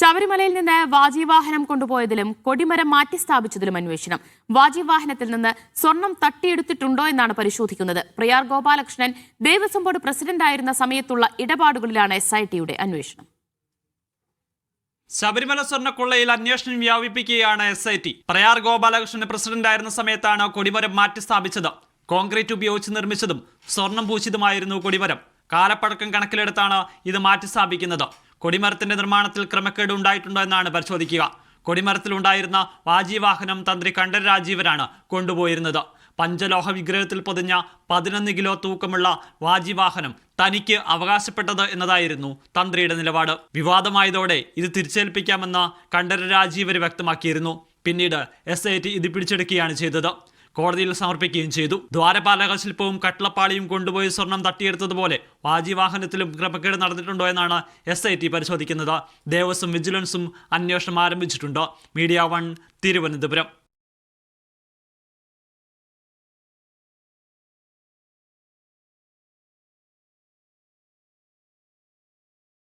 ശബരിമലയിൽ നിന്ന് വാജിവാഹനം കൊണ്ടുപോയതിലും കൊടിമരം മാറ്റി സ്ഥാപിച്ചതിലും അന്വേഷണം. വാജിവാഹനത്തിൽ നിന്ന് സ്വർണം തട്ടിയെടുത്തിട്ടുണ്ടോ എന്നാണ് പരിശോധിക്കുന്നത്. പ്രിയാർ ഗോപാലകൃഷ്ണൻ ദേവസ്വം ബോർഡ് പ്രസിഡന്റായിരുന്ന സമയത്തുള്ള ഇടപാടുകളിലാണ് എസ് ഐ ടിയുടെ അന്വേഷണം. ശബരിമല സ്വർണക്കൊള്ളയിൽ അന്വേഷണം വ്യാപിപ്പിക്കുകയാണ് S I T. Prayar Gopalakrishnan പ്രസിഡന്റായിരുന്ന സമയത്താണ് കൊടിമരം മാറ്റി സ്ഥാപിച്ചത്. കോൺക്രീറ്റ് ഉപയോഗിച്ച് നിർമ്മിച്ചതും സ്വർണം പൂശിതുമായിരുന്നു കൊടിമരം. കാലപ്പഴക്കം കണക്കിലെടുത്താണ് ഇത് മാറ്റി സ്ഥാപിക്കുന്നത്. കൊടിമരത്തിന്റെ നിർമ്മാണത്തിൽ ക്രമക്കേട് ഉണ്ടായിട്ടുണ്ടോ എന്നാണ് പരിശോധിക്കുക. കൊടിമരത്തിലുണ്ടായിരുന്ന വാജീവാഹനം തന്ത്രി കണ്ഠര രാജീവനാണ് കൊണ്ടുപോയിരുന്നത്. പഞ്ചലോഹ വിഗ്രഹത്തിൽ പൊതിഞ്ഞ പതിനൊന്ന് കിലോ തൂക്കമുള്ള വാജിവാഹനം തനിക്ക് അവകാശപ്പെട്ടത് എന്നതായിരുന്നു തന്ത്രിയുടെ നിലപാട്. വിവാദമായതോടെ ഇത് തിരിച്ചേൽപ്പിക്കാമെന്ന് കണ്ഠര രാജീവർ വ്യക്തമാക്കിയിരുന്നു. പിന്നീട് എസ് ഐ ടി ഇത് പിടിച്ചെടുക്കുകയാണ് ചെയ്തത്. കോടതിയിൽ സമർപ്പിക്കുകയും ചെയ്തു. ദ്വാരപാലക ശില്പവും കട്ടളപ്പാളിയും കൊണ്ടുപോയി സ്വർണം തട്ടിയെടുത്തതുപോലെ വാജി വാഹനത്തിലും ക്രമക്കേട് നടന്നിട്ടുണ്ടോ എന്നാണ് എസ് ഐ ടി പരിശോധിക്കുന്നത്. ദേവസ്വം വിജിലൻസും അന്വേഷണം ആരംഭിച്ചിട്ടുണ്ട്. Media one Thiruvananthapuram.